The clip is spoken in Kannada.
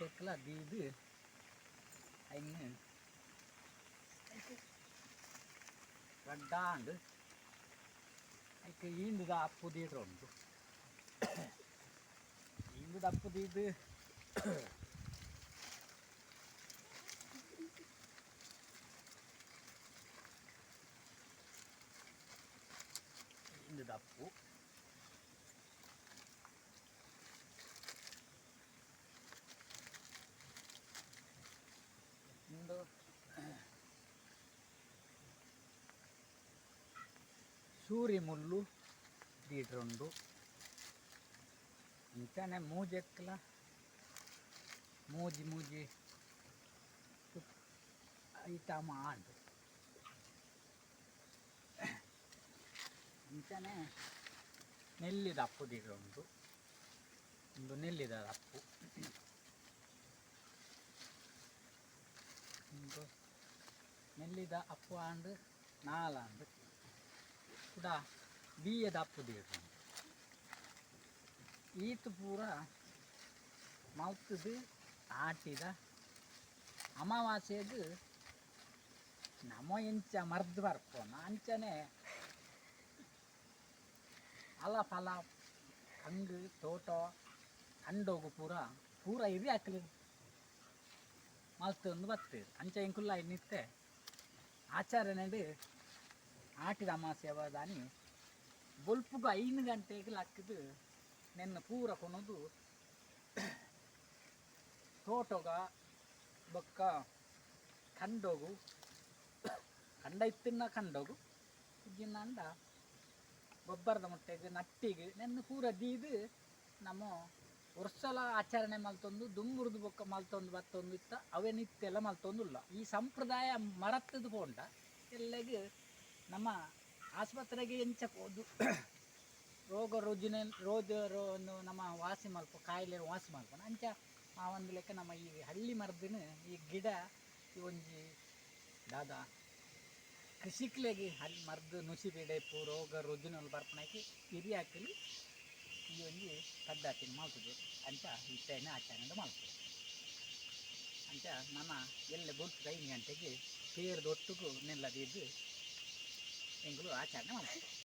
ಗಂಟೆಕ್ಕಲ ದೀದು ಅಯ್ಯ ಗಡ್ಡಾಂಡು ಅದಕ್ಕೆ ಈಂದುದ ಅಪ್ಪು ದೀಡ್ರುಂಟು ಈಂದುದ ಅಪ್ಪು ದೀದು ಈಂದುದ ಅಪ್ಪು ಸೂರಿ ಮುಳ್ಳು ದೀಡ್ರುಂಡು ಇಂಚನೆ ಮೂಜೆಕ್ಕಲ ಮೂಜಿ ಮೂಜಿ. ಐಟಮ್ ಆಂಡು ಇಂಚನೆ ನೆಲ್ಲಿದ ಅಪ್ಪು ದೀಡ್ರುಂಡು ಒಂದು ನೆಲ್ಲಿದ ಅಪ್ಪು. ಒಂದು ನೆಲ್ಲಿದ ಅಪ್ಪು ಆಂಡು ನಾಲಾಂಡು ಕೂಡ ಬೀಯದ ಅಪ್ಪು ದೀಡ್ರುಂಡು ಈತು ಪೂರ ಮಲ್ತದು ಆಟಿದ ಅಮಾವಾಸ್ಯೆದು ನಮ ಎಂಚ ಮರ್ದು ಬರ್ಪೋನ ಅಂಚನೆ ಅಲ ಫಲ ಹಂಗು ತೋಟ ಕಂಡೋಗು ಪೂರ ಪೂರ ಇರಿ ಹಾಕಲಿ ಮಲ್ತೊಂದು ಬರ್ತೇವೆ ಅಂಚ ಎಂಕುಲ್ಲ ನಿತ್ತೆ ಆಚರಣೆಡು ಆಟಿದ ಅಮಾವಾಸ್ಯೆ ದಾನಿ? ಬೊಲ್ಪುಗು ಐದು ಗಂಟೆಗೆ ಲಕ್ಕದು ನೆನ್ನ ಪೂರ ಕೊನದು. ತೋಟಗ, ಬೊಕ್ಕ ಕಂಡೋಗು ಕಂಡ ಇತ್ತಿನ ಕಂಡೋಗು ಇಜ್ಜಿನ ಅಂಡ ಗೊಬ್ಬರದ ಮುಟ್ಟೆಗೆ, ನಟ್ಟಿಗೆ, ನೆನ್ನ ಪೂರ ದೀದು. ನಮ್ಮ ವರ್ಷಲ ಆಚರಣೆ ಮಲ್ತೊಂದು, ದುಂಬುರ್ದು ಬೊಕ್ಕ ಮಲ್ತೊಂದು, ಬತ್ತೊಂದು ಇತ್ತ. ಅವೇನಿತ್ತೆಲ್ಲ ಮಲ್ತೊಂದುಲ್ಲ. ಈ ಸಂಪ್ರದಾಯ ಮರತ್ತದು ಪೋಂಡ ಎಲ್ಲಗೆ ನಮ್ಮ ಆಸ್ಪತ್ರೆಗೆ ಎಂಚಕ್ಕೋದು ರೋಗ ರುಜಿನ, ರೋಗ ರೋ ಒಂದು ನಮ್ಮ ವಾಸಿ ಮಲ್ಪ ಕಾಯಿಲೆ ವಾಸಿ ಮಲ್ಪನ ಅಂಚ ಆ ಒಂದು ಲೆಕ್ಕ ನಮ್ಮ ಈ ಹಳ್ಳಿ ಮರದಿನ ಈ ಗಿಡ, ಈ ಒಂಜಿ ದಾದ ಕೃಷಿಕ್ಲೆಗೆ ಹಳ್ಳಿ ಮರ್ದು ನುಸಿ ಬಿಡೆಪು ರೋಗ ರುಜಿನ ಬರ್ಪಣಕ್ಕೆ ಹಿರಿ ಹಾಕಲಿ, ಈ ಒಂಜಿ ಪದ್ಧತಿನ ಮಾಡ್ತದೆ ಅಂತ ಇತ್ತೇನೆ ಆಚರಣೆ ಮಾಡ್ತದೆ ಅಂತ ನಮ್ಮ ಎಲ್ಲ ಗುರ್ತು ಐದು ಗಂಟೆಗೆ ಸೇರಿದೊಟ್ಟಿಗೂ ನೆಲ್ಲದಿದ್ದು ಎಂಗಳು ಆಚರಣೆ ಮಾಡ್ತದೆ